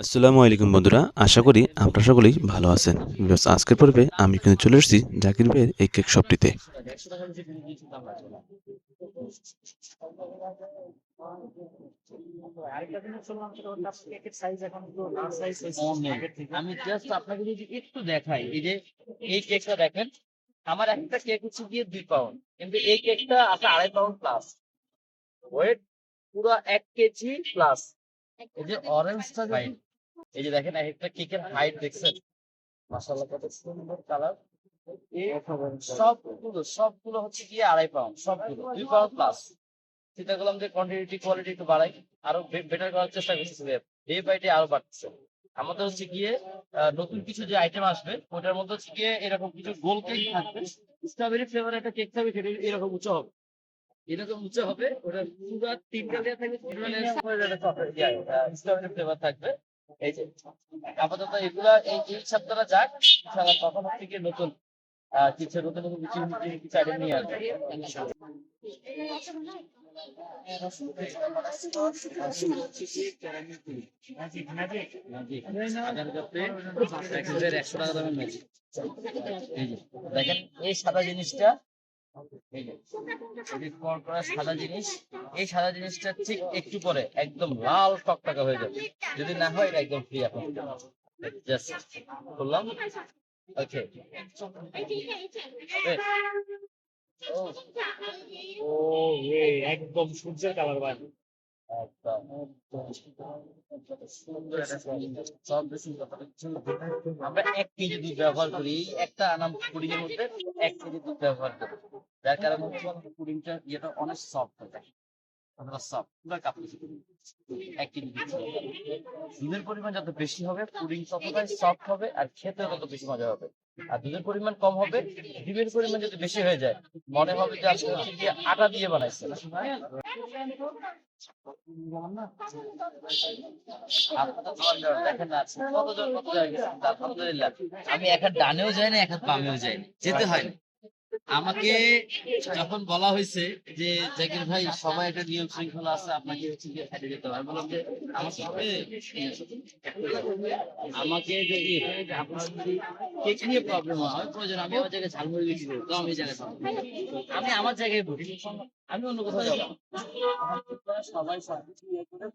আসসালামু আলাইকুম বন্ধুরা আশা করি আপনারা সকলেই ভালো আছেন। Viewers, আজকের পর্বে আমি কিন্তু চলে এসেছি জাকির ভাইয়ের এই কেক শপটিতে। আপনার। আমি জাস্ট আপনাকে যদি একটু দেখাই এই যে এই কেকটা দেখেন আমার একটা কেক হচ্ছে গিয়ে দুই পাউন্ড কিন্তু এই কেকটা আছে আড়াই পাউন্ড প্লাস ওয়েট পুরো এক কেজি প্লাস এই যে অরেঞ্জটা এই যে দেখেন এক একটা কেকের হাইট দেখছেন? মাসাল্লাহ কত সুন্দর কালার সবগুলো সবগুলো হচ্ছে আড়াই পাউন্ড সবগুলো, দুই পাউন্ড প্লাস চিন্তা করলাম যে কোয়ান্টিটি কোয়ালিটি একটু বাড়াই, আরও বেটার করার চেষ্টা করতেছি ডে বাই ডে আরও আমাদের হচ্ছে গিয়ে নতুন কিছু যে আইটেম আসবে, ওটার মধ্যে হচ্ছে গিয়ে এরকম কিছু গোল কেক থাকবে। স্ট্রবেরি ফ্লেভার একটা কেক থাকবে, সেটা এরকম উঁচু হবে। এরকম উঁচু হবে, ওটা পুরো তিনটা দেওয়া থাকবে স্ট্রবেরি ফ্লেভার থাকবে। আপাতত এগুলা এই এই যাক, ইনশাআল্লাহ তখন গিয়ে নতুন কিছু নতুন নতুন কিছু নিয়ে আসবে। দেখেন এই সাদা জিনিসটা, এই যে সাদা জিনিস এই সাদা জিনিসটা ঠিক একটু পরে একদম লাল টকটকা হয়ে যাবে। যদি না হয় এটা একদম ফ্রি এখন। জাস্ট করলাম ওকে ও একদম সূর্যের কালার আমরা এক কেজি দুধ ব্যবহার করি। একটা আনাম পুডিং এর মধ্যে এক কেজি দুধ ব্যবহার করি। যার কারণে হচ্ছে পুডিংটা ইয়েটা অনেক সফট হয়ে যায়। পুরো। দুধের পরিমাণ যত বেশি হবে, পুডিং ততটাই সফট হবে আর খেতে তত বেশি মজা হবে আর দুধের পরিমাণ কম হবে, ডিমের পরিমাণ যদি বেশি হয়ে যায়, মনে হবে যে আপনি আটা দিয়ে বানাইছেন আমি এক হাত ডানেও যাই না, এক হাত বামেও যাই যেতে হয়। আমাকে যখন বলা হয়েছে যে, জাকির ভাই, সবাই একটা নিয়ম শৃঙ্খলা আছে, আপনাকে হচ্ছে গিয়ে সাইডে যেতে হবে। বললাম যে, আমার সাথে আমাকে যদি আপনার যদি কেক নিয়ে প্রবলেম হয়, প্রয়োজন আমি আমার জায়গায় ঝালমুড়ি বিক্রি করি তো আমি জায়গায় আমি আমার জায়গায় বসি। আমি অন্য কোথাও যাব। সবাই সবকিছু ইয়ে করে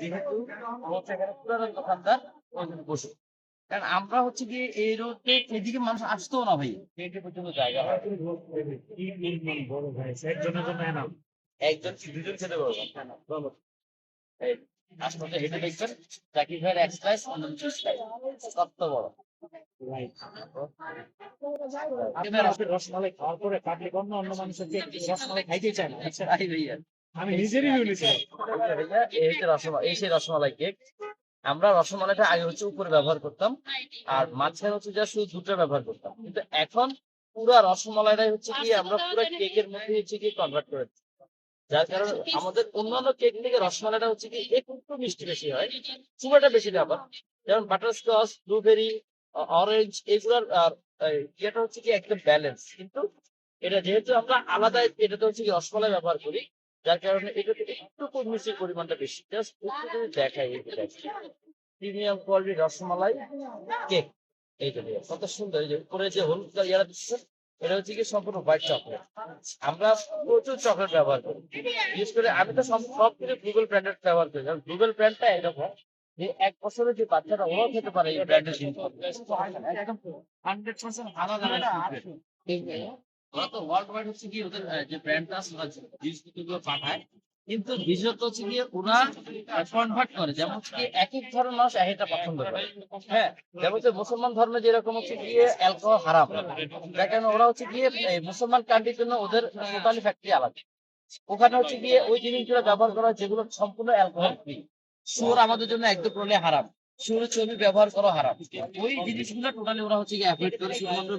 যেহেতু আমার এখানে পুরাতন দোকানদার ওই জন্য বসে। কারণ আমরা হচ্ছে গিয়ে এই রোডে এদিকে মানুষ আসতেও না ভাই। পর্যন্ত জায়গা হয়। একজনের জন্য একজন দুজন খেতে হেঁটে দেখবেন জাকির ভাইয়ের এক স্লাইস অন্য কিছু স্লাইস কত বড়। রাইট রসমালাই খাওয়ার পরে পাবলিক অন্য অন্য মানুষের রসমালাই খাইতেই চায় না? আমি নিজেরই এই সেই রসমালাই কেক আমরা রসমালাইটা আগে হচ্ছে উপরে ব্যবহার করতাম, আর মাঝখানে হচ্ছে যা শুধু দুটো ব্যবহার করতাম। কিন্তু এখন পুরো রসমালাইটাই হচ্ছে কি, আমরা পুরো কেকের মধ্যে হচ্ছে কি কনভার্ট করে। যার কারণে আমাদের অন্যান্য কেক থেকে রসমালাইটা হচ্ছে কি একটু মিষ্টি বেশি হয় সুগারটা বেশি ব্যাপার যেমন বাটারস্কচ ব্লুবেরি অরেঞ্জ এগুলোর ইয়েটা হচ্ছে কি একদম ব্যালেন্স কিন্তু এটা যেহেতু আমরা আলাদা, এটাতে হচ্ছে কি রসমালাই ব্যবহার করি যার কারণে এটাতে একটু মিষ্টির পরিমাণটা বেশি। জাস্ট একটু যদি দেখাই এই প্রিমিয়াম কোয়ালিটি রসমালাই কেক এই যে দেখো, কত সুন্দর। এই যে উপরে যে হলুদ ইয়ারা দিচ্ছে এটা হচ্ছে কি সম্পূর্ণ হোয়াইট চকলেট আমরা প্রচুর চকলেট ব্যবহার করি। বিশেষ করে আমি তো সব সব কিছু গুগল ব্র্যান্ডেড ব্যবহার করি। কারণ গুগল ব্র্যান্ডটা এরকম যে এক বছরের যে বাচ্চাটা ওরাও খেতে পারে এই ব্র্যান্ডের জিনিস হান্ড্রেড পার্সেন্ট আলাদা ওরা তো ওয়ার্ল্ড ওয়াইড হচ্ছে কি ওদের যে ব্র্যান্ডটা জিনিসপত্রগুলো পাঠায়। কিন্তু বিশেষত হচ্ছে গিয়ে ওরা কনভার্ট করে, যেমন হচ্ছে কি এক এক মানুষ এক একটা পছন্দ করে। হ্যাঁ যেমন হচ্ছে মুসলমান ধর্মে যেরকম হচ্ছে গিয়ে অ্যালকোহল হারাম। যার কারণে ওরা হচ্ছে গিয়ে মুসলমান কান্ট্রির জন্য ওদের টোটালি ফ্যাক্টরি আলাদা। ওখানে হচ্ছে গিয়ে ওই জিনিসগুলো ব্যবহার করা যেগুলো সম্পূর্ণ অ্যালকোহল ফ্রি সুর আমাদের জন্য একদম করলে হারাম। সুরের ছবি ব্যবহার করা হারাম। ওই জিনিসগুলো টোটালি ওরা হচ্ছে গিয়ে অ্যাভয়েড করে। শুধুমাত্র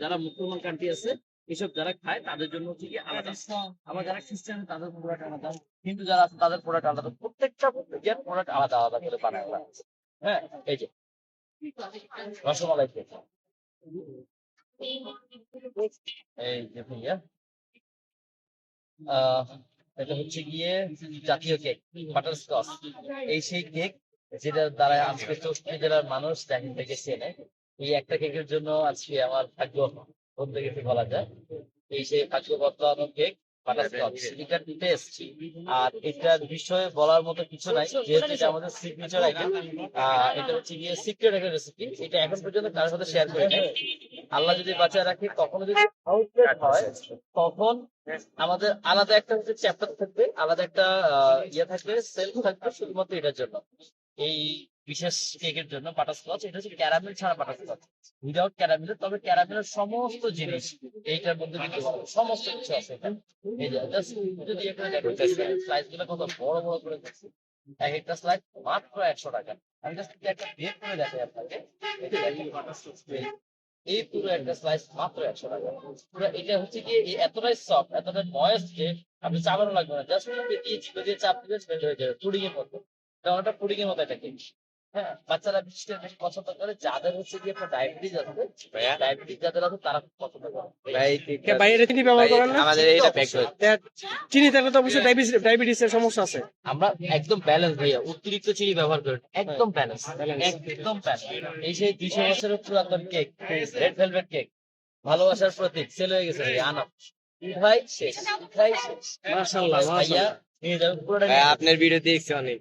যারা মুসলমান কান্ট্রি আছে এসব যারা খায় তাদের জন্য হচ্ছে কি আলাদা। আবার যারা খ্রিস্টান তাদের প্রোডাক্ট আলাদা। হিন্দু যারা আছে তাদের প্রোডাক্ট আলাদা। প্রত্যেকটা প্রত্যেকের প্রোডাক্ট আলাদা আলাদা করে বানায় হ্যাঁ এই যে। রসমালাই এই যে ভাইয়া। আহ, এটা হচ্ছে গিয়ে জাতীয় কেক বাটার স্কচ এই সেই কেক যেটার দ্বারা আজকে চৌষট্টি জেলার মানুষ জাকির থেকে চেনে। এই একটা কেকের জন্য আজকে আমার ভাগ্য। বলা যায়। এই সেই আর এটার বিষয়ে বলার মতো কিছু নাই, যেহেতু এটা আমাদের সিগনেচার আইটেম এটা হচ্ছে গিয়ে সিক্রেট একটা রেসিপি এটা এখন পর্যন্ত সাথে শেয়ার করি আল্লাহ যদি বাঁচায় রাখে, কখনো যদি হয়, তখন আমাদের আলাদা একটা হচ্ছে চ্যাপ্টার থাকবে, আলাদা একটা ইয়ে থাকবে সেলফ থাকবে শুধুমাত্র এটার জন্য। এই বিশেষ কেকের জন্য বাটারস্কচ এটা হচ্ছে ক্যারামেল ছাড়া বাটার বাটারস্কচ উইদাউট ক্যারামেল তবে ক্যারামেলের সমস্ত জিনিস এইটার মধ্যে কিন্তু সমস্ত কিছু আছে। এই যে যদি এখানে দেখেন স্লাইসগুলো কত বড় বড় করে দিচ্ছি এক একটা স্লাইস মাত্র একশো টাকা। আমি জাস্ট একটা বের করে দেখাই আপনাকে। cake। এই পুরো একটা স্লাইস মাত্র একশো টাকা। পুরো এটা হচ্ছে কি, এই এতটাই সফট এতটাই ময়েস্ট যে আপনি চাপানো লাগবে না। জাস্ট দিয়ে চিপে দিয়ে চাপ দিলে হয়ে যাবে পুডিং এর মতো। ওটা পুডিং এর মতো একটা কেক হ্যাঁ বাচ্চারা করে বেশি পছন্দ করে যাদের হচ্ছে কি আপনার ডায়াবেটিস আছে ডায়াবেটিস যাদের আছে তারা খুব পছন্দ করে। কে ভাই এটা চিনি ব্যবহার করেন না? আমাদের এটা প্যাক করে। চিনি থাকলে তো অবশ্যই ডায়াবেটিস ডায়াবেটিসের সমস্যা আছে। আমরা একদম ব্যালেন্স ভাইয়া অতিরিক্ত চিনি ব্যবহার করি না। একদম ব্যালেন্স একদম ব্যালেন্স এই সেই দুইশো বছরের পুরাতন কেক রেড ভেলভেট কেক ভালোবাসার প্রতীক সেল হয়ে গেছে ভাই আনা ভাই শেষ। ভাই শেষ। মাশাআল্লাহ ভাইয়া আপনার ভিডিও দেখছি অনেক।